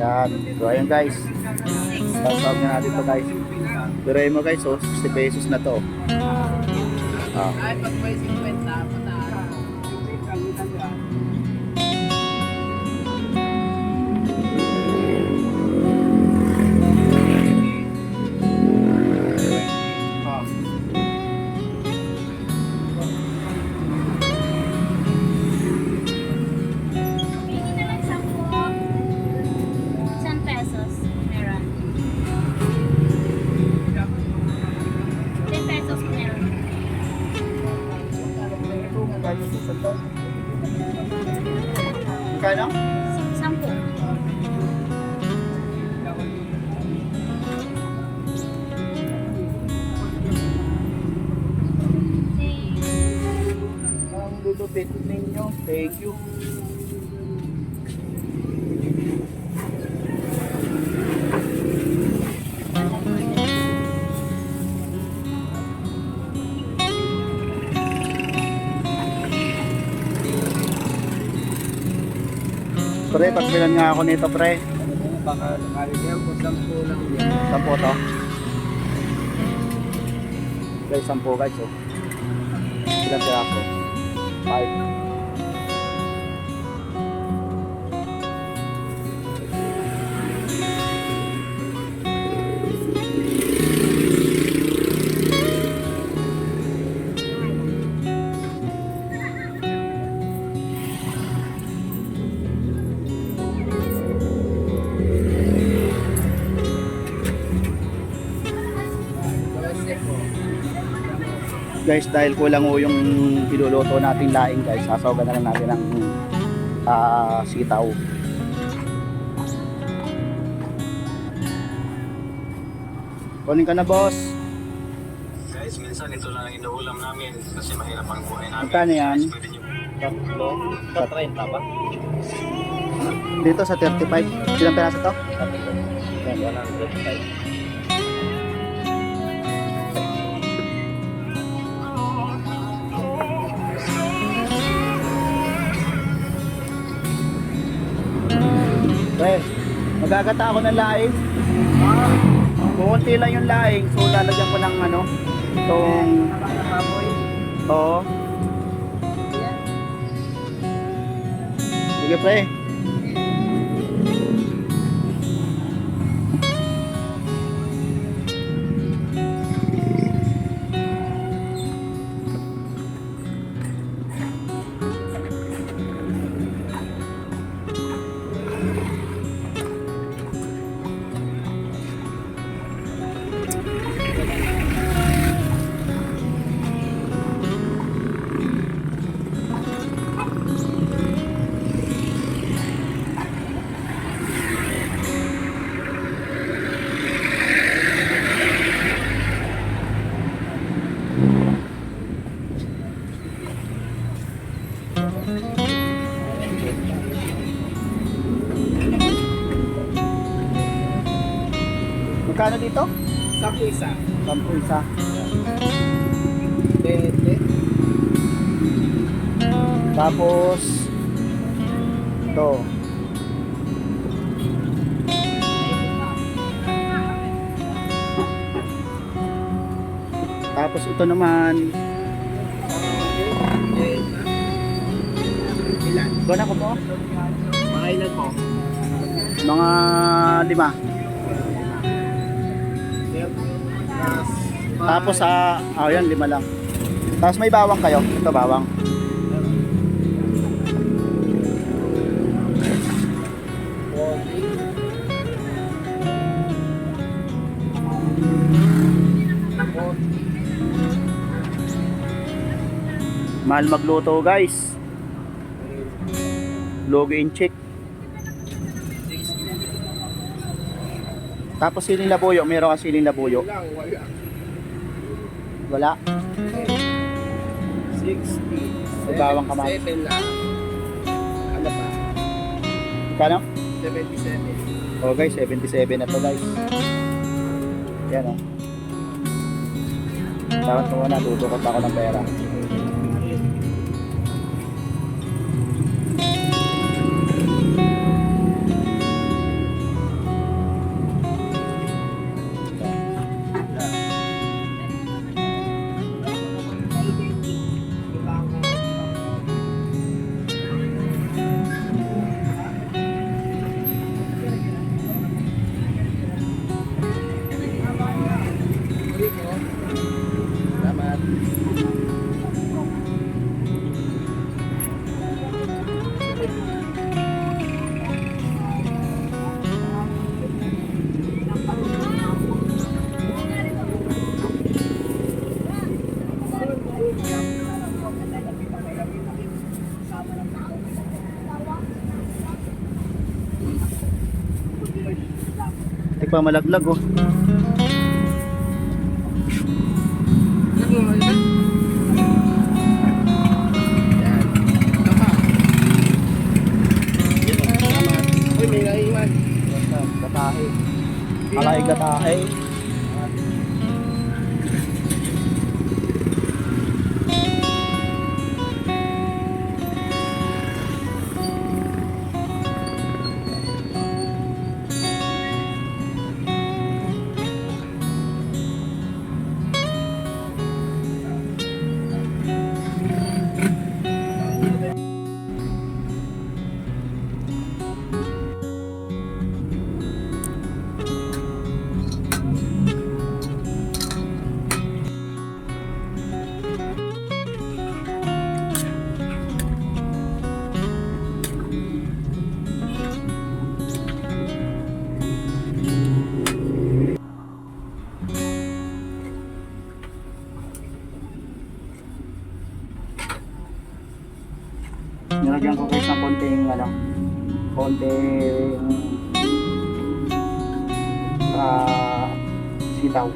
Yan. So, ayun guys. Tatawag na natin to guys. Pero mo guys, so 60 pesos na to. Ah. Ay, pag may 50, mataas. Kano? Sampu. Ang lulupit ninyo. Thank you. Pre, pagbilan nga ako nito, pre. Baka nakalagyan po 10 lang yan. Sampo to. Guys, sampo guys, oh. Ilang piraso? Five. guys dahil kulang ho yung iluluto nating laing guys sasawagan na lang natin ng uh, sitaw. Kunin ka na boss. Guys minsan ito lang inuulam namin kasi mahirap ang buhay namin. Magkano yan? 30 ba? dito sa 35 ilang peraso to? 135 Pre, magagata ako ng laing. Kukunti lang yung laing, so lalagyan ko ng ano, itong, oo. Sige pre. Magkano dito? Sa isa. Sampu isa. 20. Tapos, ito. Tapos ito naman, Ilan? doon ako po, Mga ilan po? mga lima. Tapos sa, ah, yan, lima lang. Tapos may bawang kayo. Ito bawang. Mahal magluto guys. Logo in check. Tapos siling labuyo, meron ka siling labuyo. lang, wala. Wala. 60. May bawang kamay. 7 lang. Ano pa? Kano? 77. Oh guys, 77 na to guys. Yan oh. Tawad ko muna, dudukot ako ng pera. Pa malaglag oh. Naiwan. Gatahe. Konting ah sitaw.